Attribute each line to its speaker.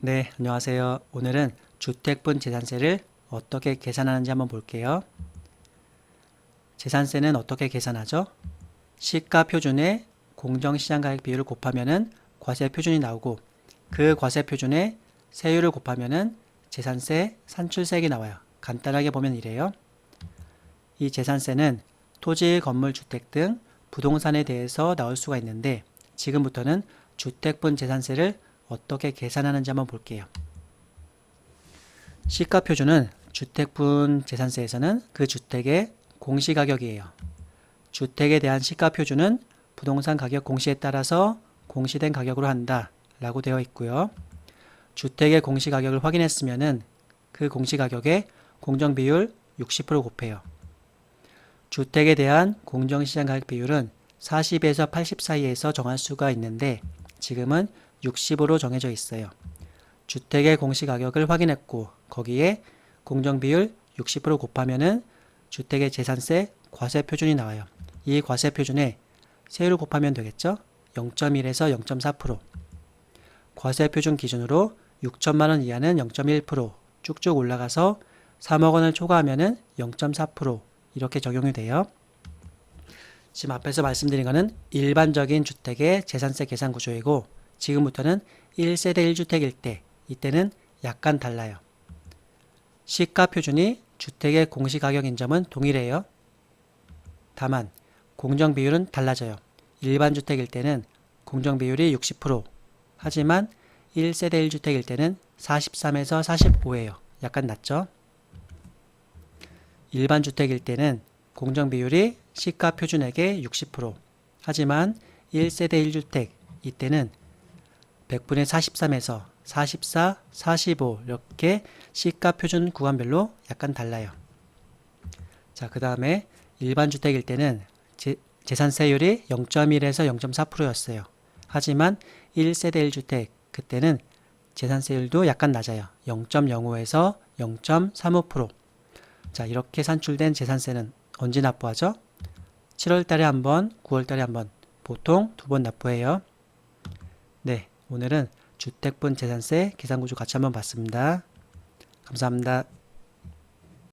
Speaker 1: 네, 안녕하세요. 오늘은 주택분 재산세를 어떻게 계산하는지 한번 볼게요. 재산세는 어떻게 계산하죠? 시가 표준에 공정시장 가격 비율을 곱하면은 과세 표준이 나오고 그 과세 표준에 세율을 곱하면은 재산세 산출세액이 나와요. 간단하게 보면 이래요. 이 재산세는 토지, 건물, 주택 등 부동산에 대해서 나올 수가 있는데 지금부터는 주택분 재산세를 어떻게 계산하는지 한번 볼게요. 시가 표준은 주택분 재산세에서는 그 주택의 공시가격이에요. 주택에 대한 시가 표준은 부동산 가격 공시에 따라서 공시된 가격으로 한다 라고 되어 있고요. 주택의 공시가격을 확인했으면은 그 공시가격에 공정비율 60% 곱해요. 주택에 대한 공정시장 가격 비율은 40에서 80 사이에서 정할 수가 있는데 지금은 60으로 정해져 있어요. 주택의 공시가격을 확인했고 거기에 공정비율 60% 곱하면은 주택의 재산세 과세 표준이 나와요. 이 과세 표준에 세율을 곱하면 되겠죠? 0.1에서 0.4% 과세 표준 기준으로 6천만 원 이하는 0.1% 쭉쭉 올라가서 3억 원을 초과하면은 0.4% 이렇게 적용이 돼요. 지금 앞에서 말씀드린 거는 일반적인 주택의 재산세 계산 구조이고 지금부터는 1세대 1주택일 때 이때는 약간 달라요. 시가 표준이 주택의 공시가격인 점은 동일해요. 다만 공정 비율은 달라져요. 일반 주택일 때는 공정 비율이 60% 하지만 1세대 1주택일 때는 43에서 45예요. 약간 낮죠? 일반 주택일 때는 공정 비율이 시가 표준액의 60% 하지만 1세대 1주택 이때는 100분의 43에서 44, 45 이렇게 시가 표준 구간별로 약간 달라요. 자, 그 다음에 일반 주택일 때는 제, 재산세율이 0.1에서 0.4%였어요. 하지만 1세대 1주택 그때는 재산세율도 약간 낮아요. 0.05에서 0.35%. 자, 이렇게 산출된 재산세는 언제 납부하죠? 7월 달에 한 번, 9월 달에 한 번, 보통 두 번 납부해요. 네, 오늘은 주택분 재산세 계산 구조 같이 한번 봤습니다. 감사합니다.